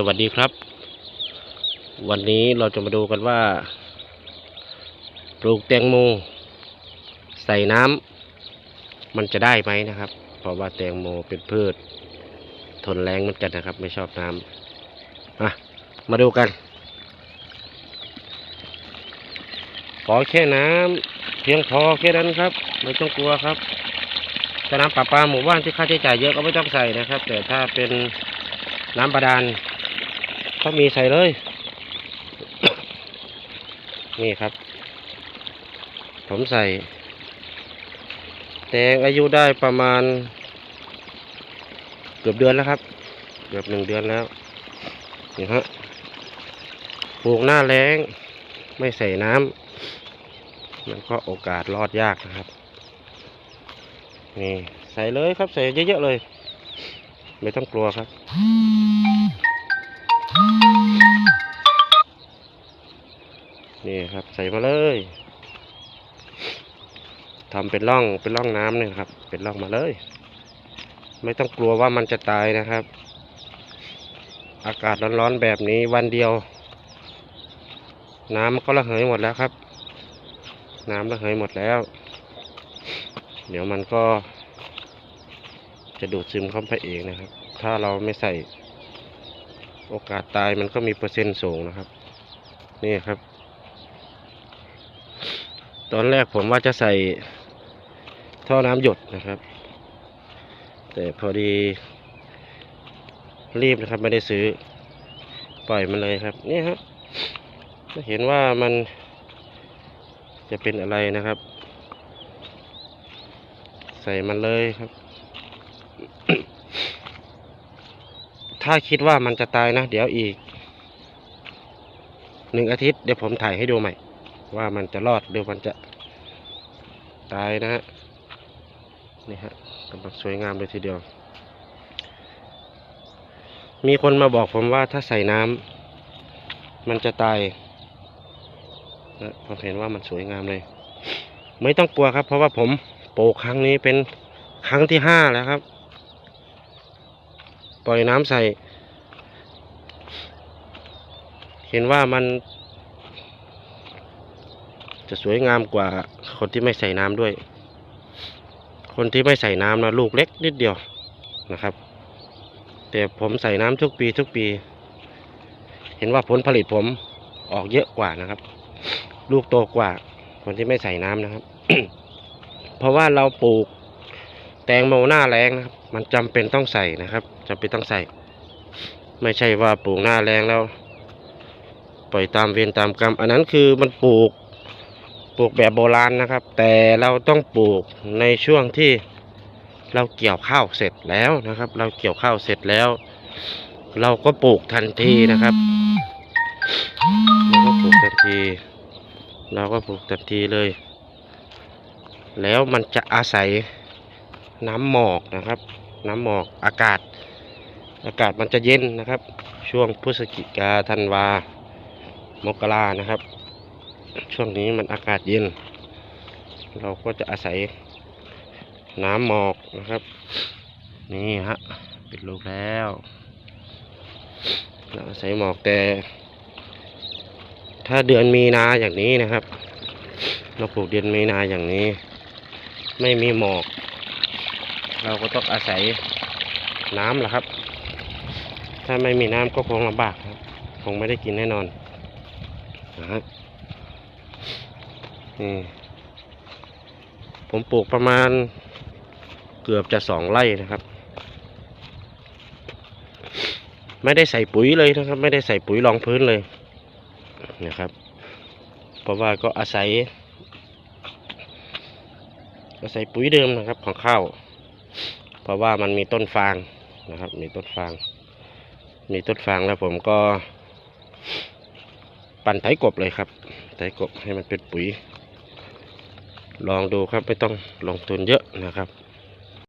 สวัสดีครับ วันนี้เราจะมาดูกันว่า ปลูกแตงโมใส่น้ำมันจะได้ไหมนะครับ เพราะว่าแตงโมเป็นพืช ทนแรงเหมือนกันนะครับ ไม่ชอบน้ำมามาดูกัน ขอแค่น้ำเพียงพอแค่นั้นครับ ไม่ต้องกลัวครับถ้าน้ำประปาหมู่บ้านที่ค่าใช้จ่ายเยอะก็ไม่ต้องใส่นะครับ แต่ถ้าเป็นน้ำบาดาล ก็มีใส่เลย นี่ครับ ผมใส่ แตงอายุได้ประมาณ เกือบเดือนแล้วครับ เกือบหนึ่งเดือนแล้วนี่ฮะปลูกหน้าแรงไม่ใส่น้ำมันก็โอกาสรอดยากนะครับ นี่ใส่เลยครับใส่เยอะๆเลย ไม่ต้องกลัวครับ ครับ ใส่มาเลยทำเป็นร่องเป็นร่องน้ำเนี่ยครับ เป็นร่องมาเลย ไม่ต้องกลัวว่ามันจะตายนะครับ อากาศร้อนๆแบบนี้วันเดียว น้ำมันก็ระเหยหมดแล้วครับ น้ำระเหยหมดแล้ว เดี๋ยวมันก็จะดูดซึมเข้าไปเองนะครับ ถ้าเราไม่ใส่ โอกาสตายมันก็มีเปอร์เซ็นต์สูงนะครับ นี่ครับ ตอนแรกผมว่าจะใส่ท่อน้ำหยดนะครับ แต่พอดีรีบนะครับไม่ได้ซื้อ ปล่อยมันเลยครับ นี่ฮะเห็นว่ามันจะเป็นอะไรนะครับ ใส่มันเลยครับ ถ้าคิดว่ามันจะตายนะ เดี๋ยวอีกหนึ่งอาทิตย์เดี๋ยวผมถ่ายให้ดูใหม่ ว่ามันจะรอดหรือมันจะตายนะฮะนี่ฮะกำลังสวยงามเลยทีเดียว มีคนมาบอกผมว่าถ้าใส่น้ำมันจะตายนะผมเห็นว่ามันสวยงามเลย ไม่ต้องกลัวครับ เพราะว่าผมปลูกครั้งนี้เป็นครั้งที่ห้าแล้วครับ ปล่อยน้ำใส่ เห็นว่ามัน จะสวยงามกว่าคนที่ไม่ใส่น้ำด้วย คนที่ไม่ใส่น้ำนะลูกเล็กนิดเดียวนะครับ แต่ผมใส่น้ำทุกปีทุกปี เห็นว่าผลผลิตผมออกเยอะกว่านะครับ ลูกโตกว่า คนที่ไม่ใส่น้ำนะครับ เพราะว่าเราปลูกแตงโมหน้าแรงนะครับ มันจำเป็นต้องใส่นะครับจำเป็นต้องใส่ ไม่ใช่ว่าปลูกหน้าแรงแล้ว ปล่อยตามเวรตามกรรม อันนั้นคือมันปลูก ปลูกแบบโบราณนะครับ แต่เราต้องปลูกในช่วงที่เราเกี่ยวข้าวเสร็จแล้วนะครับ เราเกี่ยวข้าวเสร็จแล้ว เราก็ปลูกทันทีนะครับเราก็ปลูกทันที เราก็ปลูกทันทีเลย แล้วมันจะอาศัยน้ำหมอกนะครับ น้ำหมอกอากาศ อากาศมันจะเย็นนะครับ ช่วงพฤศจิกาธันวามกรานะครับ ช่วงนี้มันอากาศเย็น เราก็จะอาศัยน้ำหมอกนะครับ นี่ฮะปิดลูกแล้วเราอาศัยหมอกแต่ถ้าเดือนมีนาอย่างนี้นะครับ เราปลูกเดือนมีนาอย่างนี้ ไม่มีหมอก เราก็ต้องอาศัยน้ำแหละครับ ถ้าไม่มีน้ำก็คงลำบากครับ คงไม่ได้กินแน่นอนนะฮะ นี่ผมปลูกประมาณเกือบจะสองไร่นะครับ ไม่ได้ใส่ปุ๋ยเลยนะครับ ไม่ได้ใส่ปุ๋ยรองพื้นเลยนะครับ เพราะว่าก็อาศัย อาศัยปุ๋ยเดิมนะครับของข้าวเพราะว่ามันมีต้นฟางนะครับ มีต้นฟาง มีต้นฟางแล้วผมก็ ปั่นไถกบเลยครับไถกบให้มันเป็นปุ๋ย ลองดูครับไม่ต้องลงทุนเยอะนะครับ